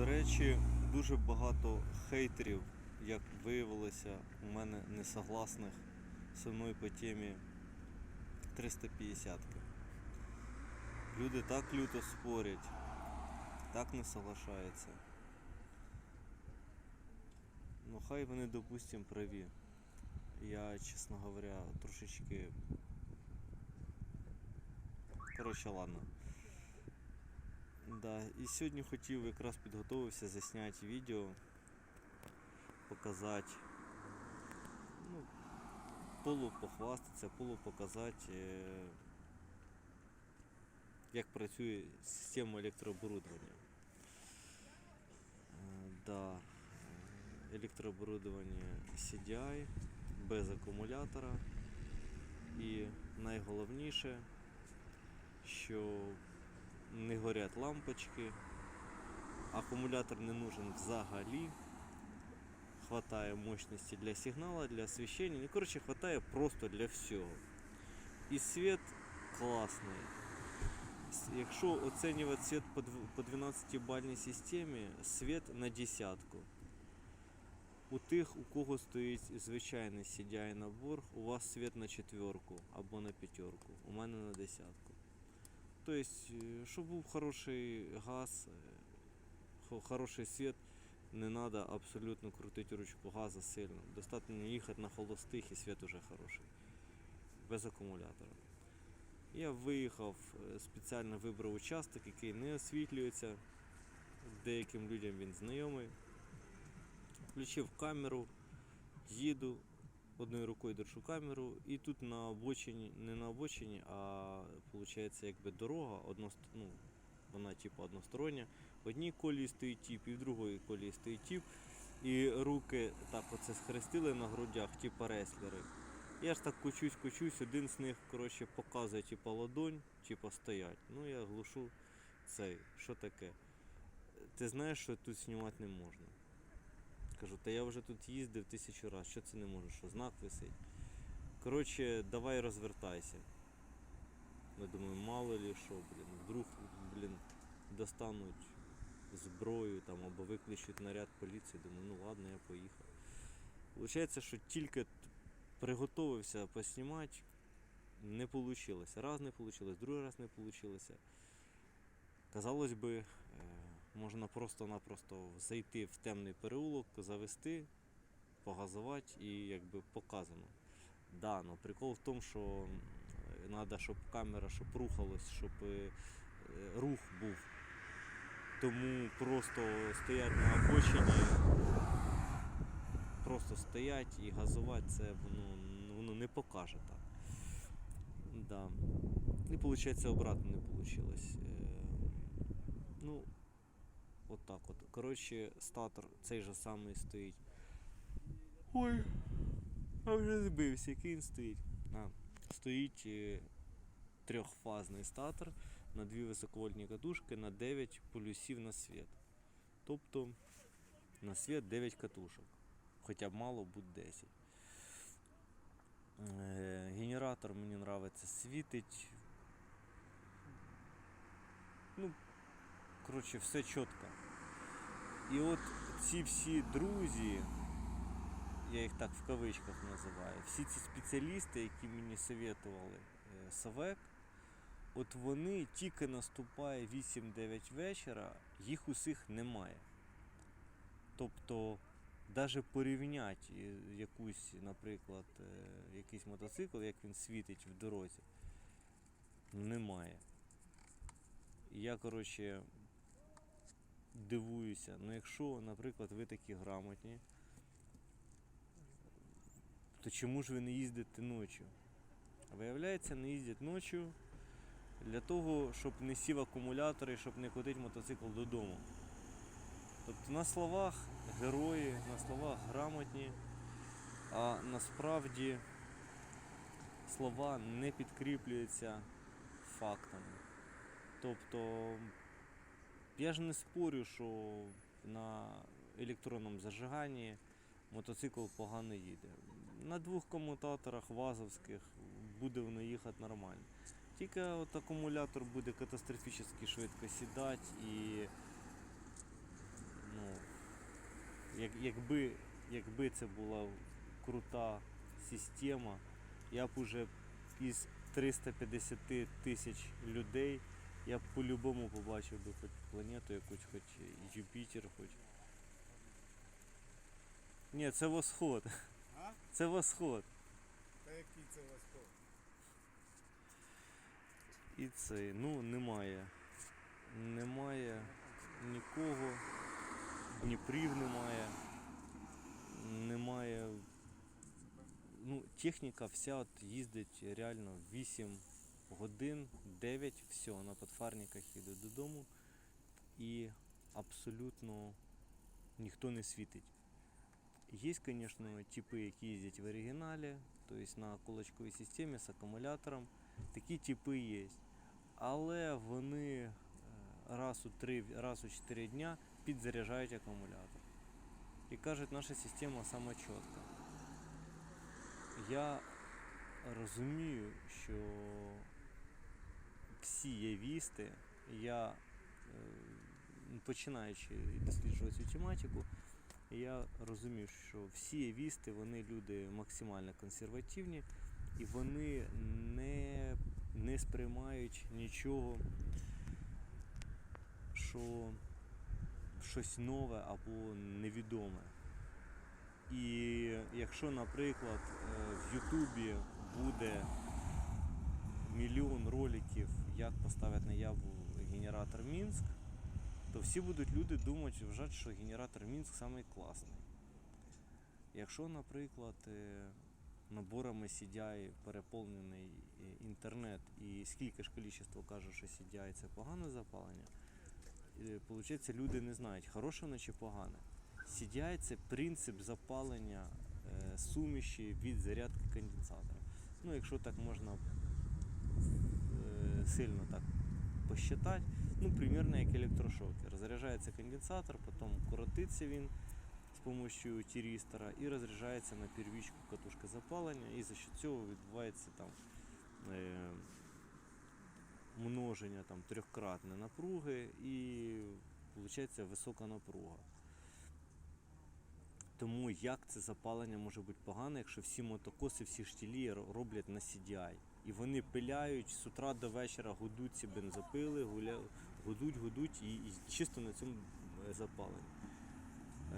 До речі, дуже багато хейтерів, як виявилося, у мене несогласних зі мною по темі 350 Люди так люто спорять, так не соглашаються. Ну хай вони, допустим, праві. Я, чесно говоря, трошечки. Коротше, ладно. Да, і сьогодні хотів якраз підготувався засняти відео, показати, ну, полу похвастатися, е, як працює система електрооборудовання. Е, Да, е, електрооборудовання CDI без акумулятора. І найголовніше, що не горять лампочки, акумулятор не нужен взагалі. Хватає мощності для сигнала, для освещения. Ну, короче, хватає просто для всього. І світ класний. С- Якщо оцінювати світ по по 12-бальній системі, світ на десятку. У тих, у кого стоїть звичайний CDI набор, у вас світ на четверку або на п'ятерку. У мене на десятку. Тобто, щоб був хороший газ, е, хороший світ, не треба абсолютно крутити ручку газу сильно. Достатньо їхати на холостих і світ уже хороший. Без акумулятора. Я виїхав, е, спеціально вибрав участок, який не освітлюється. Деяким людям він знайомий. Включив камеру, їду, одною рукою держу камеру, і тут на обочині, не на обочині, а виходить якби дорога, одност... ну, вона типу одностороння. В одній колії стоїть тіп, і в другій колії стоїть тіп. І руки так оце схрестили на грудях, типу реслери. Я ж так кучусь, кучусь, один з них коротше, показує типу ладонь, типу стоять. Ну я глушу цей, що таке. Ти знаєш, що тут знімати не можна. Кажу, та я вже тут їздив тисячу разів, що це не можу, що знак висить. Коротше, давай розвертайся. Я думаю, мало ли що, блін, вдруг, блін, достануть зброю там або викличуть наряд поліції. Думаю, ну ладно, я поїхав. Получається, що тільки приготовився поснімати, не вийшло. Раз не вийшло, другий раз не вийшло. Казалось би, е, можна просто-напросто зайти в темний переулок, завести, погазувати і якби показано. Да, но прикол в тому, що треба, щоб камера щоб рухалась, щоб е, рух був. Тому просто стоять на обочині, просто стоять і газувати це воно, ну, воно не покаже так. Да. І виходить обратно не вийшло. Ну, от так от. Коротше, статор цей же самий стоїть. Ой, а вже збився, який він стоїть. А, стоїть е, трьохфазний статор на дві високовольтні катушки на 9 полюсів на світ. Тобто на світ 9 катушок. Хоча б мало бути 10. Е, Генератор мені подобається світить. Ну, коротше, все чітко. І от ці всі друзі, я їх так в кавичках називаю, всі ці спеціалісти, які мені советували е, Савек, от вони тільки наступає 8-9 вечора, їх усіх немає. Тобто, навіть порівняти е, якусь, наприклад, е, якийсь мотоцикл, як він світить в дорозі, немає. Я, коротше, дивуюся. Ну, якщо, наприклад, ви такі грамотні, то чому ж ви не їздите ночі? Виявляється, не їздять ночі для того, щоб не сів акумулятор і щоб не котить мотоцикл додому. Тобто на словах герої, на словах грамотні, а насправді слова не підкріплюються фактами. Тобто я ж не спорю, що на електронному зажиганні мотоцикл погано їде. На двох комутаторах вазовських буде воно їхати нормально. Тільки от акумулятор буде катастрофічно швидко сідати і Як, якби, якби це була крута система, я б уже із 350 тисяч людей я б по-любому побачив би хоч планету якусь, хоч Юпітер, хоч. Ні, це восход. А? Це восход. Та який це восход? І це, ну, немає. Немає нікого. Дніпрів немає. Немає. Ну, техніка вся от їздить реально 8 годин, 9, все, на подфарниках їде додому. І абсолютно ніхто не світить. Є, звісно, типи, які їздять в оригіналі, тобто на кулачковій системі з акумулятором. Такі типи є. Але вони е, раз у 3, раз у 4 дня підзаряджають акумулятор. І кажуть, наша система сама чітка. Я розумію, що всі явісти, я е, починаючи досліджувати цю тематику, я розумію, що всі явісти, вони люди максимально консервативні і вони не, не сприймають нічого, що щось нове або невідоме. І якщо, наприклад, е, в Ютубі буде мільйон роликів, як поставити наяву генератор Мінськ, то всі будуть люди думати, вважати, що генератор Мінськ самий класний. Якщо, наприклад, е, наборами CDI переповнений е, інтернет і скільки ж кількість каже, що CDI це погане запалення, виходить, люди не знають, хороше воно чи погане. CDI це принцип запалення е, суміші від зарядки конденсатора. Ну, якщо так можна е, сильно так посчитати, ну, примерно як електрошокер. Заряджається конденсатор, потім коротиться він з допомогою тірістора і розряджається на первічку катушки запалення, і за що цього відбувається там е, множення там, трьохкратне напруги і виходить висока напруга. Тому як це запалення може бути погане, якщо всі мотокоси, всі штілі роблять на CDI. І вони пиляють з утра до вечора гудуть ці бензопили, гуля... гудуть, гудуть і, і чисто на цьому е, запаленні.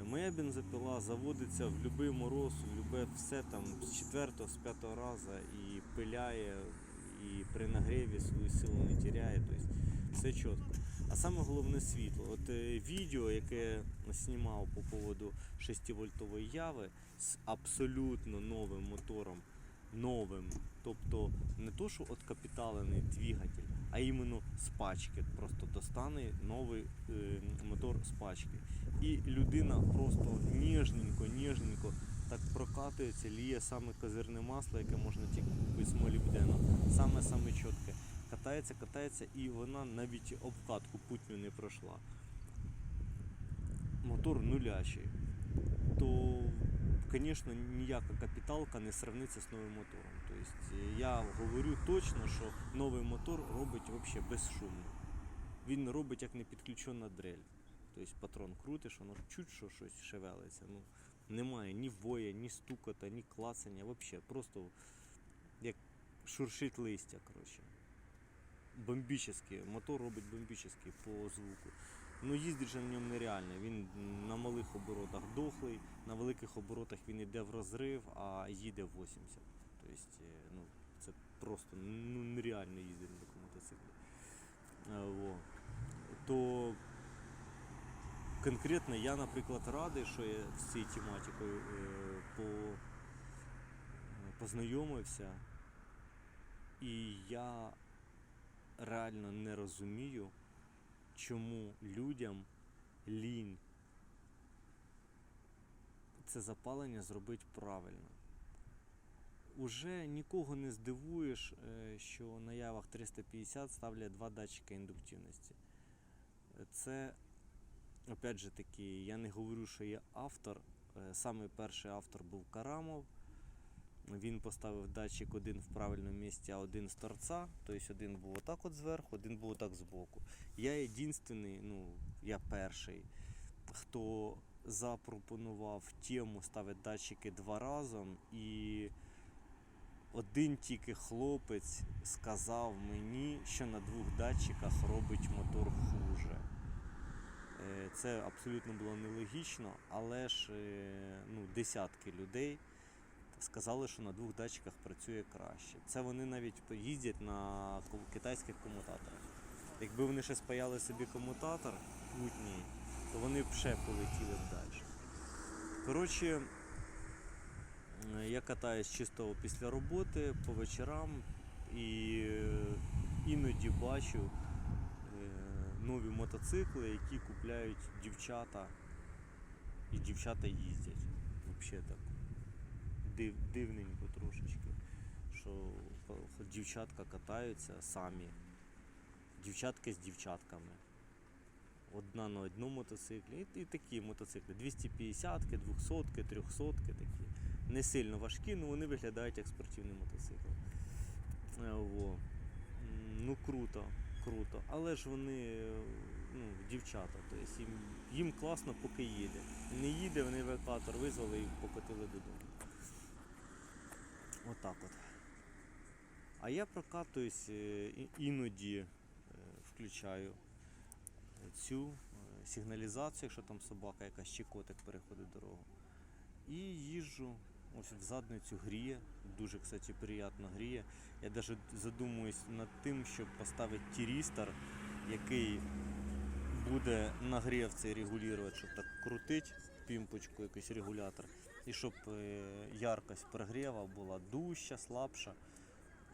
Е, Моя бензопила заводиться в будь-який мороз, в любе все там з 4 з 5 разу і пиляє, і при нагріві свою силу не теряє. Тобто все чітко. А саме головне світло. От е, відео, яке знімав по поводу 6-вольтової яви з абсолютно новим мотором, новим. Тобто не то, що от капіталений двигатель, а іменно з пачки. Просто достане новий е, мотор з пачки. І людина просто ніжненько, ніжненько так прокатується, ліє саме козирне масло, яке можна тільки купити з молібдену. Саме саме чітке. Катається, катається, і вона навіть обкатку путню не пройшла. Мотор нулячий. То, звісно, ніяка капіталка не сравниться з новим мотором. Тобто я говорю точно, що новий мотор робить взагалі безшумно. Він робить як не підключена дрель. Тобто патрон крутиш, воно чуть що щось шевелиться. Ну, немає ні воя, ні стукота, ні клацання, взагалі. Просто як шуршить листя, коротше. Бомбічний. Мотор робить бомбічний по звуку. Ну їздить же на ньому нереально. Він на малих оборотах дохлий, на великих оборотах він йде в розрив, а їде 80. Тобто, е, ну, це просто ну, нереально їздити на такому мотоциклі. Е, во. То конкретно я, наприклад, радий, що я з цією тематикою е, по, познайомився. І я реально не розумію, чому людям лінь це запалення зробити правильно. Уже нікого не здивуєш, е, що на явах 350 ставлять два датчика індуктивності. Це, опять же таки, я не говорю, що є автор. Е, Самий перший автор був Карамов. Він поставив датчик один в правильному місці, а один з торця. Тобто один був отак от зверху, один був отак збоку. Я єдинственний, ну, я перший, хто запропонував тему ставити датчики два разом, і один тільки хлопець сказав мені, що на двох датчиках робить мотор хуже. Е, Це абсолютно було нелогічно, але ж е, ну, десятки людей сказали, що на двох датчиках працює краще. Це вони навіть їздять на китайських комутаторах. Якби вони ще спаяли собі комутатор мутній, то вони б ще полетіли б далі. Коротше, я катаюсь чисто після роботи по вечорам і е, іноді бачу е, нові мотоцикли, які купляють дівчата, і дівчата їздять. Взагалі так. Див, дивненько трошечки, що дівчатка катаються самі. Дівчатки з дівчатками. Одна на одному мотоциклі. І, такі мотоцикли. 250-ки, 200-ки, 300-ки такі. Не сильно важкі, але вони виглядають як спортивний мотоцикл. Е, Во. Ну круто, круто. Але ж вони ну, дівчата. Тобто їм, їм класно, поки їде. Не їде, вони евакуатор визвали і покотили додому. Отак от. А я прокатуюсь е, іноді е, включаю цю е, сигналізацію, якщо там собака якась чи котик переходить дорогу. І їжджу. Ось в задницю гріє, дуже, кстати, приємно гріє. Я навіть задумуюсь над тим, щоб поставити тірістор, який буде нагрів цей регулювати, щоб так крутить пімпочку, якийсь регулятор, і щоб е, яркость прогріва була дужча, слабша.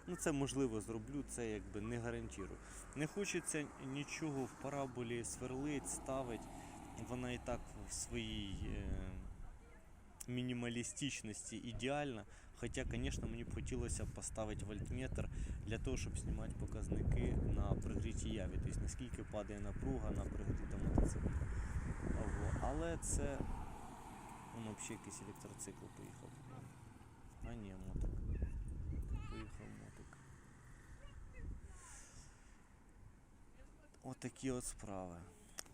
Ну, це можливо зроблю, це якби не гарантую. Не хочеться нічого в параболі сверлить, ставить. Вона і так в своїй е, мінімалістичності ідеальна. Хоча, звісно, мені б хотілося поставити вольтметр для того, щоб знімати показники на пригрітій яві. Тобто наскільки падає напруга на пригрітому мотоциклі. Але це. Воно взагалі якийсь електроцикл поїхав. А ні, мотик. Поїхав мотик. Отакі от справи.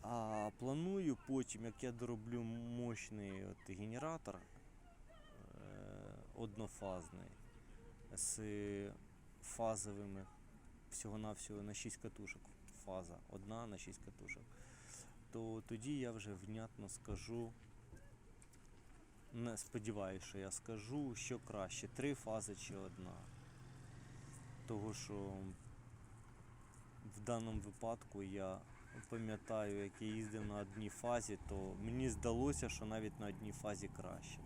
А планую потім, як я дороблю мощний от генератор е, однофазний з фазовими всього-навсього на 6 катушок. Фаза одна на 6 катушок. То тоді я вже внятно скажу. Не сподіваюся, що я скажу, що краще, три фази чи одна. Того, що в даному випадку я пам'ятаю, як я їздив на одній фазі, то мені здалося, що навіть на одній фазі краще.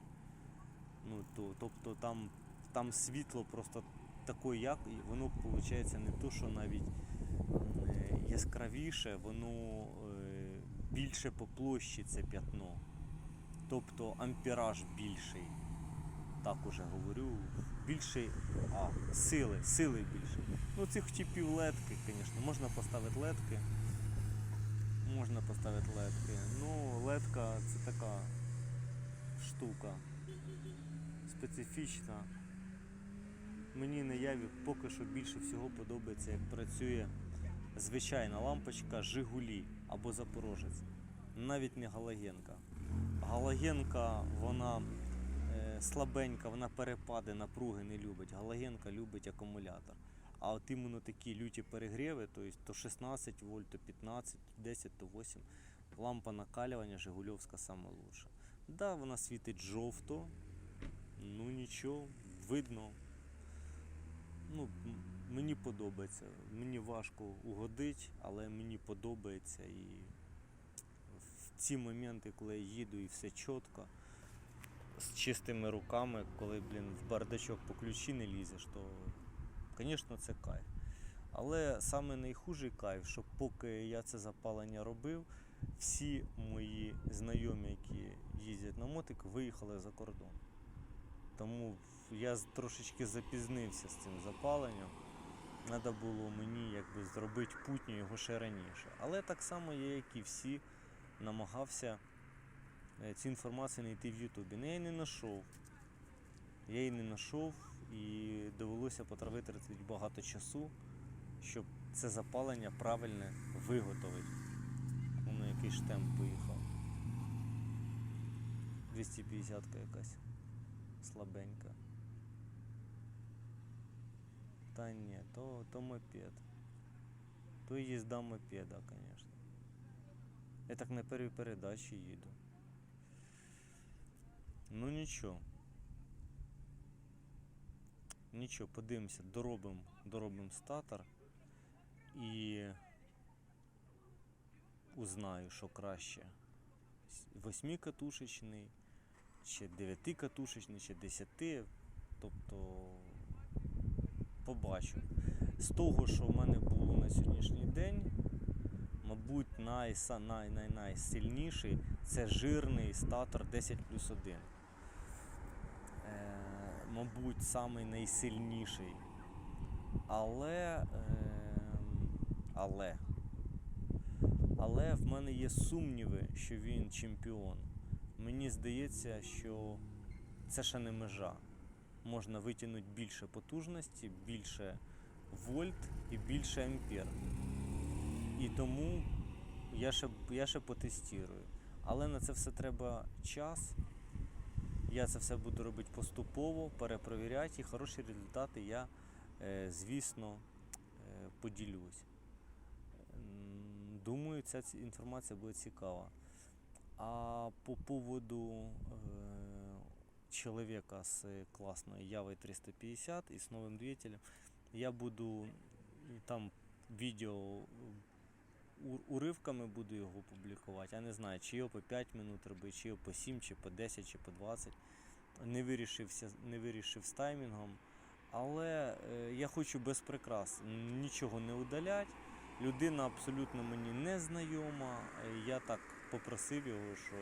Ну, то, тобто там, там світло просто таке, як, і воно виходить не то, що навіть е, яскравіше, воно е, більше по площі це п'ятно. Тобто ампераж більший. Так уже говорю. Більший, а, сили, сили більше. Ну, цих типів ледки, звісно. Можна поставити ледки. Можна поставити ледки. Ну, ледка це така штука. Специфічна. Мені на яві поки що більше всього подобається, як працює звичайна лампочка Жигулі або Запорожець. Навіть не галогенка. Галогенка, вона е, слабенька, вона перепади напруги не любить. Галогенка любить акумулятор. А от іменно такі люті перегріви, то, есть то 16 вольт, то 15, то 10, то 8. Лампа накалювання Жигульовська саме лучша. Да, вона світить жовто, ну нічого, видно. Ну, мені подобається. Мені важко угодити, але мені подобається і ці моменти, коли я їду і все чітко, з чистими руками, коли, блін, в бардачок по ключі не лізеш, то, звісно, це кайф. Але саме найхужий кайф, що поки я це запалення робив, всі мої знайомі, які їздять на мотик, виїхали за кордон. Тому я трошечки запізнився з цим запаленням. Треба було мені якби зробити путню його ще раніше. Але так само я, як і всі, намагався е, цю інформацію знайти в Ютубі. Ну, я її не знайшов. Я її не знайшов і довелося потратити багато часу, щоб це запалення правильне виготовити. Воно якийсь штемп поїхав. 250-ка якась слабенька. Та ні, то, то мопед. То їзда мопеда, звісно. Я так на первій передачі їду. Ну нічого. Нічого, подивимося, доробимо доробим статор і узнаю, що краще. Восьмикатушечний, чи дев'ятикатушечний, чи десяти. Тобто побачу. З того, що в мене було на сьогоднішній день, мабуть, найсильніший це жирний статор 10 плюс 1. Е, мабуть, самий найсильніший. Але, е, але, але в мене є сумніви, що він чемпіон. Мені здається, що це ще не межа. Можна витягнути більше потужності, більше вольт і більше ампер. І тому я ще, я ще потестірую. Але на це все треба час. Я це все буду робити поступово, перепровіряти і хороші результати я, е, звісно, е, поділюсь. Думаю, ця інформація буде цікава. А по поводу е, человека с классной Явой 350 и с новым двигателем, я буду там відео уривками буду його публікувати. Я не знаю, чи його по 5 минут робити, чи його по 7, чи по 10, чи по 20. Не вирішився, не вирішив з таймінгом. Але е, я хочу без прикрас нічого не удалять. Людина абсолютно мені не знайома. Е, Я так попросив його, що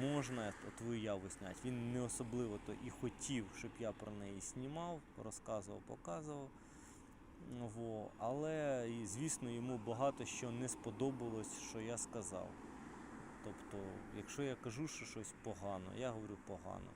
можна твою яву зняти. Він не особливо то і хотів, щоб я про неї знімав, розказував, показував. Во. Але, звісно, йому багато що не сподобалось, що я сказав. Тобто, якщо я кажу, що щось погано, я говорю погано.